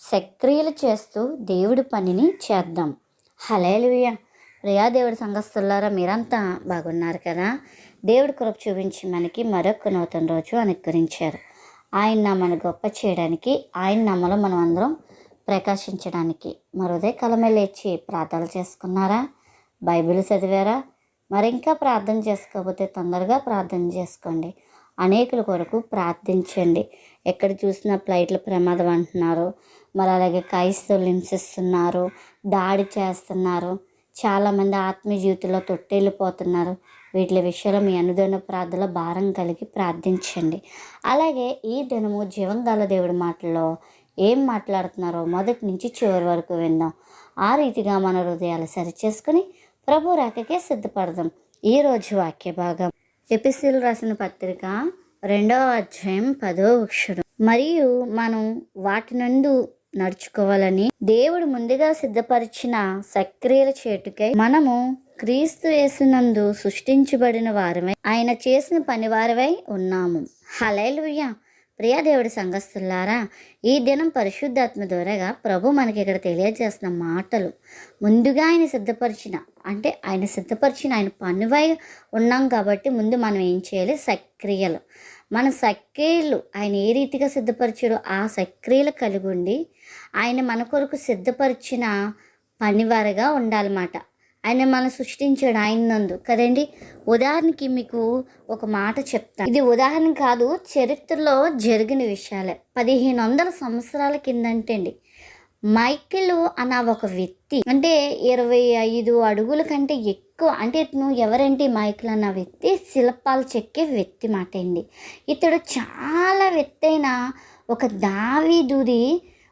సక్రియలు చేస్తూ దేవుడి పనిని చేద్దాం. హలేలుయ ప్రియా దేవుడి సంఘస్థులారా మీరంతా బాగున్నారు కదా? దేవుడి కృప చూపించి మనకి మరొక నూతన రోజు అనుకరించారు ఆయన నామను గొప్ప చేయడానికి ఆయన నామలో మనం అందరం ప్రకాశించడానికి. మరోదే కలమే లేచి ప్రార్థనలు చేసుకున్నారా? బైబిల్ చదివారా? మరి ఇంకా ప్రార్థన చేసుకోకపోతే తొందరగా ప్రార్థన చేసుకోండి. అనేకుల కొరకు ప్రార్థించండి. ఎక్కడ చూసినా ఫ్లైట్ల ప్రమాదం అంటున్నారు. మరి అలాగే క్రైస్తవులు హింసిస్తున్నారు. దాడి చేస్తున్నారు. చాలామంది ఆత్మీయ జీవితంలో తొట్టెళ్ళిపోతున్నారు. వీటి విషయంలో మీ అనుదిన ప్రార్థనలో భారం కలిగి ప్రార్థించండి. అలాగే ఈ దినము జీవంగాల దేవుడి మాటల్లో ఏం మాట్లాడుతున్నారో మొదటి నుంచి చివరి వరకు విందాం. ఆ రీతిగా మన హృదయాలు సరిచేసుకుని ప్రభు రాకకే సిద్ధపడదాం. ఈరోజు వాక్య భాగం ఎపిసిల్ రాసిన పత్రిక రెండవ అధ్యాయం పదో అక్షరం మరియు మనం వాటి నుండి నడుచుకోవాలని దేవుడు ముందుగా సిద్ధపరిచిన సక్రియల చేటుకై మనము క్రీస్తు యేసునందు సృష్టించబడిన వారమై ఆయన చేసిన పనివారమై ఉన్నాము. హలేలుయ్యా ప్రియాదేవుడి సంఘస్థులారా ఈ దినం పరిశుద్ధాత్మ ద్వారాగా ప్రభు మనకి ఇక్కడ తెలియజేస్తున్న మాటలు ముందుగా ఆయన సిద్ధపరిచిన అంటే ఆయన సిద్ధపరిచిన ఆయన పనివై ఉన్నాం కాబట్టి ముందు మనం ఏం చేయాలి? సక్రియలు. మన సక్రియలు ఆయన ఏ రీతిగా సిద్ధపరిచాడో ఆ సక్రియలు కలిగి ఉండి ఆయన మన కొరకు సిద్ధపరిచిన పనివారిగా ఉండాలన్నమాట. ఆయన మనం సృష్టించాడు ఆయన నందు. కదండి? ఉదాహరణకి మీకు ఒక మాట చెప్తాను ఇది ఉదాహరణ కాదు చరిత్రలో జరిగిన విషయాలే. పదిహేను వందల సంవత్సరాల కిందంటే అండి మైకిల్ అన్న ఒక వ్యక్తి అంటే ఇరవై ఐదు అడుగుల కంటే ఎక్కువ అంటే ఇతను ఎవరంటే మైకిల్ అన్న వ్యక్తి? శిల్పాలు చెక్కే వ్యక్తి మాట అండి. ఇతడు చాలా వ్యక్తైన ఒక దావీదుది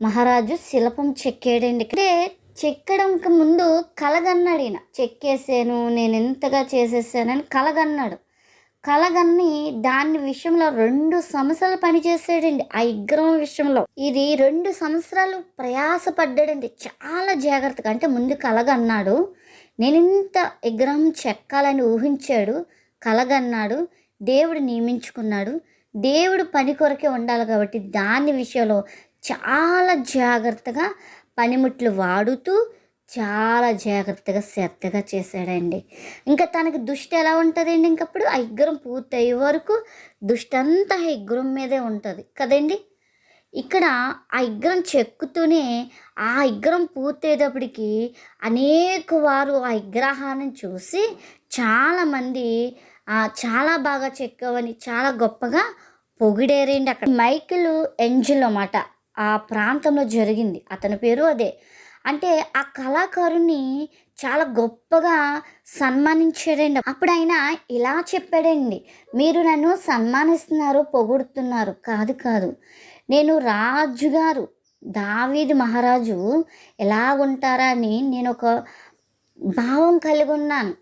మహారాజు శిల్పం చెక్కాడండి. అంటే చెక్కడంకి ముందు కలగన్నాడు ఈయన. చెక్కేసాను నేను ఎంతగా చేసేసానని కలగన్నాడు. కలగన్ని దాని విషయంలో రెండు సంవత్సరాలు పనిచేసాడండి ఆ విగ్రహం విషయంలో. ఇది రెండు సంవత్సరాలు ప్రయాసపడ్డాడండి. చాలా జాగ్రత్తగా అంటే ముందు కలగన్నాడు. నేను ఇంత విగ్రహం చెక్కాలని ఊహించాడు. కలగన్నాడు. దేవుడు నియమించుకున్నాడు. దేవుడు పని కొరకే ఉండాలి కాబట్టి దాని విషయంలో చాలా జాగ్రత్తగా పనిముట్లు వాడుతూ చాలా జాగ్రత్తగా శ్రద్ధగా చేశాడండి. ఇంకా తనకి దుష్టి ఎలా ఉంటుందండి ఇంకప్పుడు? ఆ ఇగ్గురం పూర్తయ్యే వరకు దుష్టి అంతా ఆ ఇగ్గురం మీదే ఉంటుంది. కదండి? ఇక్కడ ఆ విగ్రహం చెక్కుతూనే ఆ విగ్రహం పూర్తయ్యేటప్పటికి అనేక వారు ఆ విగ్రహాన్ని చూసి చాలామంది చాలా బాగా చెక్కవని చాలా గొప్పగా పొగిడేరండి అక్కడ. మైకిల్ ఎంజిల్ అన్నమాట. ఆ ప్రాంతంలో జరిగింది. అతని పేరు అదే. అంటే ఆ కళాకారుని చాలా గొప్పగా సన్మానించాడండి అప్పుడు ఆయన ఇలా చెప్పాడండి మీరు నన్ను సన్మానిస్తున్నారు పొగుడుతున్నారు. కాదు కాదు. నేను రాజుగారు దావీది మహారాజు ఎలా ఉంటారా అని నేను ఒక భావం కలిగి ఉన్నాను.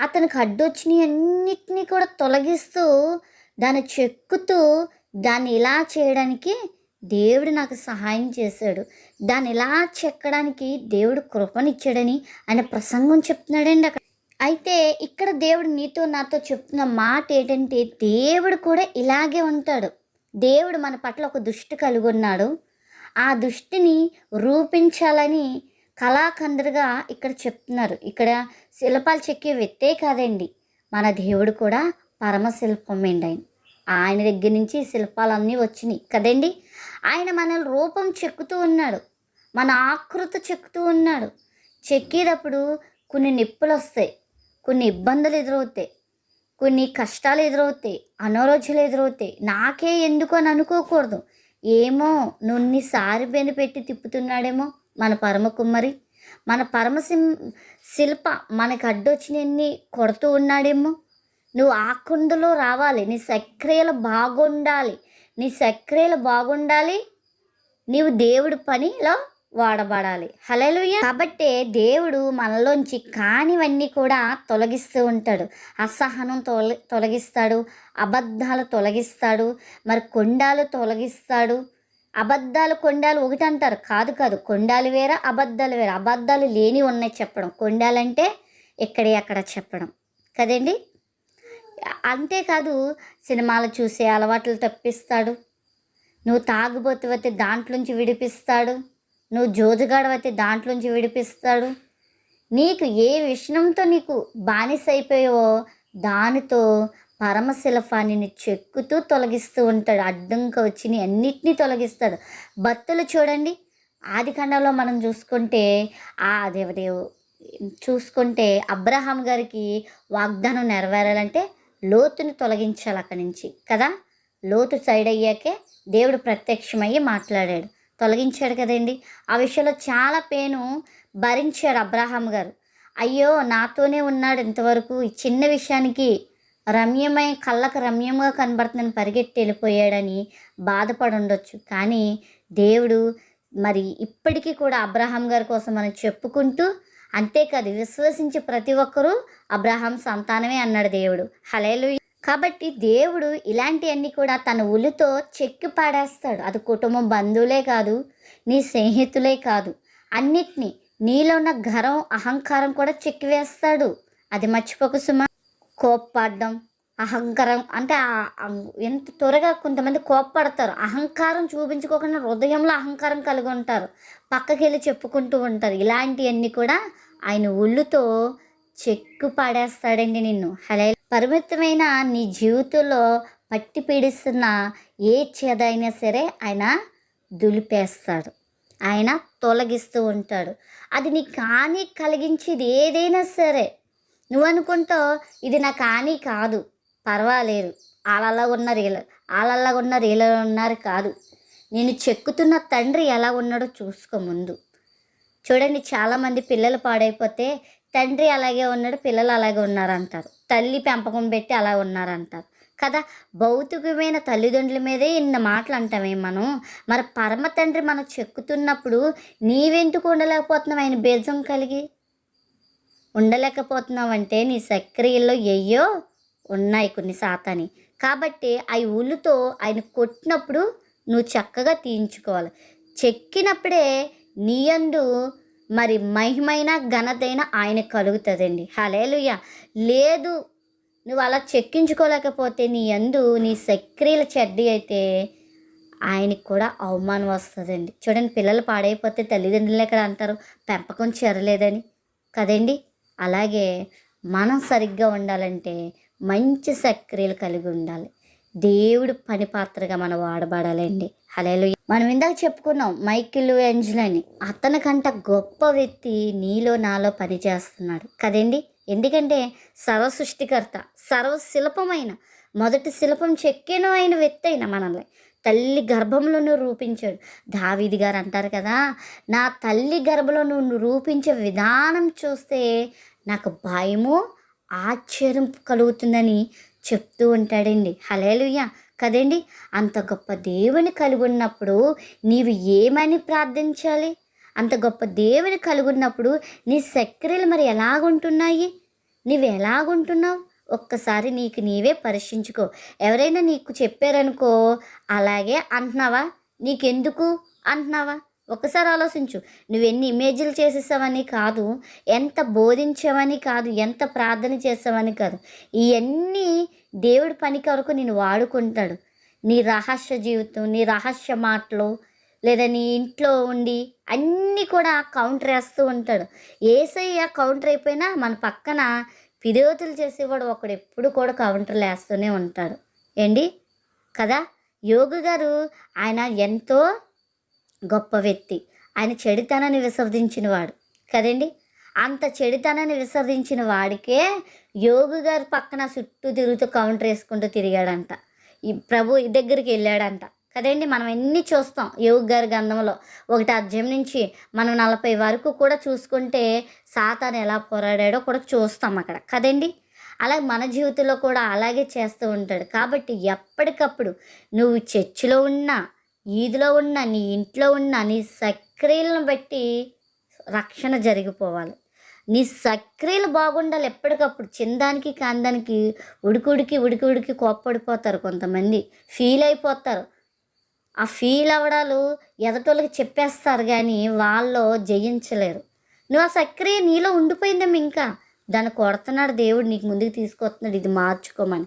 అతనికి అడ్డొచ్చినవి అన్నిటినీ కూడా తొలగిస్తూ దాన్ని చెక్కుతూ దాన్ని ఇలా చేయడానికి దేవుడు నాకు సహాయం చేశాడు. దాన్ని ఇలా చెక్కడానికి దేవుడు కృపనిచ్చాడని ఆయన ప్రసంగం చెప్తున్నాడండి అక్కడ. అయితే ఇక్కడ దేవుడు నీతో నాతో చెప్తున్న మాట ఏంటంటే దేవుడు కూడా ఇలాగే ఉంటాడు. దేవుడు మన పట్ల ఒక దృష్టి కలిగి ఉన్నాడు ఆ దృష్టిని రూపించాలని కళాకందరుగా ఇక్కడ చెప్తున్నారు. ఇక్కడ శిల్పాలు చెక్కే వ్యక్తే కాదండి. మన దేవుడు కూడా పరమశిల్పమేండి ఆయన. ఆయన దగ్గర నుంచి శిల్పాలన్నీ వచ్చినాయి కదండి. ఆయన మనల్ని రూపం చెక్కుతూ ఉన్నాడు. మన ఆకృతి చెక్కుతూ ఉన్నాడు. చెక్కేటప్పుడు కొన్ని నొప్పులు వస్తాయి. కొన్ని ఇబ్బందులు ఎదురవుతాయి. కొన్ని కష్టాలు ఎదురవుతాయి. అనారోగ్యాలు ఎదురవుతాయి. నాకే ఎందుకు అని అనుకోకూడదు. ఏమో నున్నిసారి బెని పెట్టి తిప్పుతున్నాడేమో మన పరమ కుమ్మరి. మన పరమశిం శిల్ప మనకు అడ్డొచ్చినన్ని కొడుతూ ఉన్నాడేమో. నువ్వు ఆకుండలో రావాలి. నీ సక్రియలు బాగుండాలి. నీ సక్రియలు బాగుండాలి. నీవు దేవుడి పనిలో వాడబడాలి. హలలుయ కాబట్టి దేవుడు మనలోంచి కానివన్నీ కూడా తొలగిస్తూ ఉంటాడు. అసహనం తొల తొలగిస్తాడు. అబద్ధాలు తొలగిస్తాడు. మరి కొండాలు తొలగిస్తాడు. అబద్ధాలు కొండాలు ఒకటి అంటారు. కాదు కాదు. కొండాలు వేరే అబద్ధాలు వేరే. అబద్ధాలు లేని ఉన్నాయి చెప్పడం. కొండాలంటే ఇక్కడే అక్కడ చెప్పడం. కదండి? అంతేకాదు సినిమాలు చూసే అలవాట్లు తప్పిస్తాడు. నువ్వు తాగుబోతువైతే దాంట్లోంచి విడిపిస్తాడు. నువ్వు జోజుగాడవైతే దాంట్లోంచి విడిపిస్తాడు. నీకు ఏ విషయంతో నీకు బానిస అయిపోయావో దానితో పరమశిలఫాని చెక్కుతూ తొలగిస్తూ ఉంటాడు. అడ్డంక వచ్చి అన్నిటినీ తొలగిస్తాడు. భక్తులు చూడండి. ఆదికాండంలో మనం చూసుకుంటే ఆ దేవదేవు చూసుకుంటే అబ్రహాం గారికి వాగ్దానం నెరవేరాలంటే లోతుని తొలగించాలి అక్కడి నుంచి. కదా? లోతు సైడ్ అయ్యాకే దేవుడు ప్రత్యక్షమయ్యి మాట్లాడాడు. తొలగించాడు కదండి. ఆ విషయంలో చాలా పేను భరించాడు అబ్రహాం గారు. అయ్యో నాతోనే ఉన్నాడు ఇంతవరకు. ఈ చిన్న విషయానికి రమ్యమై కళ్ళకు రమ్యంగా కనబడుతుందని పరిగెట్టి వెళ్ళిపోయాడని బాధపడి ఉండొచ్చు. కానీ దేవుడు మరి ఇప్పటికీ కూడా అబ్రహాం గారి కోసం మనం చెప్పుకుంటూ అంతేకాదు విశ్వసించి ప్రతి ఒక్కరూ అబ్రహాం సంతానమే అన్నాడు దేవుడు. హలేలు కాబట్టి దేవుడు ఇలాంటివన్నీ కూడా తన ఉలితో చెక్కి పాడేస్తాడు. అది కుటుంబం బంధువులే కాదు నీ స్నేహితులే కాదు. అన్నిటినీ నీలో ఉన్న గర్వం అహంకారం కూడా చెక్కివేస్తాడు. అది మర్చిపోకు సుమా. కోప్పడడం అహంకారం అంటే ఎంత త్వరగా కొంతమంది కోప్పడతారు. అహంకారం చూపించుకోకుండా హృదయంలో అహంకారం కలిగి ఉంటారు. పక్కకి వెళ్ళి చెప్పుకుంటూ ఉంటారు. ఇలాంటివన్నీ కూడా ఆయన ఒళ్ళుతో చెక్కు పాడేస్తాడండి నిన్ను. హలే పరిమితమైన నీ జీవితంలో పట్టి పీడిస్తున్న ఏ చేదైనా సరే ఆయన దులిపేస్తాడు. ఆయన తొలగిస్తూ ఉంటాడు. అది నీ కాని కలిగించేది ఏదైనా సరే. నువ్వు అనుకుంటావు ఇది నా కానీ కాదు. పర్వాలేదు. వాళ్ళలా ఉన్నారు రీలర్ వాళ్ళలా ఉన్నారు వీళ్ళ ఉన్నారు కాదు. నేను చెక్కుతున్న తండ్రి ఎలా ఉన్నాడో చూసుకో ముందు. చూడండి చాలామంది పిల్లలు పాడైపోతే తండ్రి అలాగే ఉన్నాడు పిల్లలు అలాగే ఉన్నారంటారు. తల్లి పెంపకం పెట్టి అలా ఉన్నారంటారు. కదా భౌతికమైన తల్లిదండ్రుల మీదే ఇన్న మాటలు అంటామే మనం. మరి పరమ తండ్రి మనం చెక్కుతున్నప్పుడు నీవెందుకు ఉండలేకపోతున్నావు? ఆయన బీజం కలిగి ఉండలేకపోతున్నావంటే నీ సక్రియల్లో ఎయ్యో ఉన్నాయి కొన్ని శాతాని కాబట్టి అవి ఉల్లుతో ఆయన కొట్టినప్పుడు నువ్వు చక్కగా తీయించుకోవాలి. చెక్కినప్పుడే నీయందు మరి మహిమైన ఘనతైన ఆయన కలుగుతుందండి. హలేలుయ్య లేదు నువ్వు అలా చెక్కించుకోలేకపోతే నీ యందు నీ సక్రియల చెడ్డి అయితే ఆయనకి కూడా అవమానం వస్తుందండి. చూడండి పిల్లలు పాడైపోతే తల్లిదండ్రులు ఎక్కడ అంటారు పెంపకం చేరలేదని. కదండి? అలాగే మనం సరిగ్గా ఉండాలంటే మంచి సక్రియలు కలిగి ఉండాలి. దేవుడు పని పాత్రగా మనం వాడబడాలండి. హలేలు మనం ఇందాక చెప్పుకున్నాం మైకిల్ ఏంజల్ అని. అతనికంట గొప్ప వ్యక్తి నీలో నాలో పని చేస్తున్నాడు. కదండి? ఎందుకంటే సర్వ సృష్టికర్త సర్వ శిల్పమైన మొదటి శిల్పం చెక్కిన అయిన వ్యక్తి అయిన మనల్ని. తల్లి గర్భంలోనూ రూపించాడు. దావిది గారు అంటారు కదా నా తల్లి గర్భంలో నువ్వు రూపించే విధానం చూస్తే నాకు భయము ఆశ్చర్యం కలుగుతుందని చెప్తూ ఉంటాడండి. హలేలుయ్య కదండి? అంత గొప్ప దేవుని కలిగి ఉన్నప్పుడు నీవు ఏమని ప్రార్థించాలి? అంత గొప్ప దేవుని కలిగి ఉన్నప్పుడు నీ సక్రియలు మరి ఎలాగుంటున్నాయి? నీవు ఎలాగుంటున్నావు ఒక్కసారి నీకు నీవే పరీక్షించుకో. ఎవరైనా నీకు చెప్పారనుకో అలాగే అంటున్నావా? నీకెందుకు అంటున్నావా? ఒకసారి ఆలోచించు. నువ్వు ఎన్ని ఇమేజ్లు చేసేసావని కాదు ఎంత బోధించావని కాదు ఎంత ప్రార్థన చేసావని కాదు. ఇవన్నీ దేవుడి పని కొరకు నేను వాడుకుంటాడు. నీ రహస్య జీవితం నీ రహస్య మాటలు లేదా నీ ఇంట్లో ఉండి అన్నీ కూడా కౌంటర్ వేస్తూ ఉంటాడు. ఏసయ్య కౌంటర్ అయిపోయినా మన పక్కన ఫిర్యాదులు చేసేవాడు ఒకడు ఎప్పుడు కూడా కౌంటర్లు వేస్తూనే ఉంటాడు. ఏంటి? కదా? యోగు గారు ఆయన ఎంతో గొప్ప వ్యక్తి. ఆయన చెడుతనాన్ని విసర్జించిన వాడు కదండి? అంత చెడుతనాన్ని విసర్జించిన వాడికే యోగు గారి పక్కన చుట్టూ తిరుగుతూ కౌంటర్ వేసుకుంటూ తిరిగాడంట. ఈ ప్రభు దగ్గరికి వెళ్ళాడంట. కదండి? మనం ఎన్ని చూస్తాం యోగు గారి గంధంలో. ఒకటి అధ్యయం నుంచి మనం నలభై వరకు కూడా చూసుకుంటే సాతాను ఎలా పోరాడాడో కూడా చూస్తాం అక్కడ. కదండి? అలాగే మన జీవితంలో కూడా అలాగే చేస్తూ ఉంటాడు. కాబట్టి ఎప్పటికప్పుడు నువ్వు చర్చిలో ఉన్నా ఈదిలో ఉన్న నీ ఇంట్లో ఉన్న నీ సక్రియలను బట్టి రక్షణ జరిగిపోవాలి. నీ సక్రియలు బాగుండాలి ఎప్పటికప్పుడు. చిందానికి కాందానికి ఉడికి ఉడికి ఉడికి ఉడికి కోప్పడిపోతారు కొంతమంది. ఫీల్ అయిపోతారు. ఆ ఫీల్ అవ్వడాలు ఎదటోళ్ళకి చెప్పేస్తారు కానీ వాళ్ళు జయించలేరు. నువ్వు ఆ సక్రియ నీలో ఉండిపోయిందేమో ఇంకా. దాన్ని కొడుతున్నాడు దేవుడు నీకు ముందుకు తీసుకొస్తున్నాడు. ఇది మార్చుకోమని.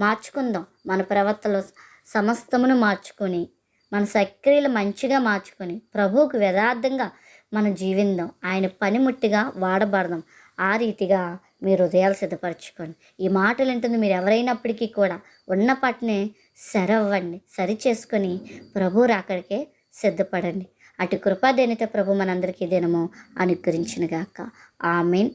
మార్చుకుందాం. మన ప్రవర్తనలో సమస్తమును మార్చుకొని మన సక్రియలు మంచిగా మార్చుకొని ప్రభువుకు యథార్థంగా మనం జీవిందాం ఆయన పనిముట్టిగా వాడబడదాం. ఆ రీతిగా మీ హృదయాలు సిద్ధపరచుకోండి. ఈ మాటలు వింటుంది మీరు ఎవరైనప్పటికీ కూడా ఉన్న పట్నే సరవ్వండి. సరి చేసుకొని ప్రభు రాకడికే సిద్ధపడండి. అటు కృపాదేనిత ప్రభు మనందరికీ దినము అనుగ్రహించినగాక. ఆమెన్.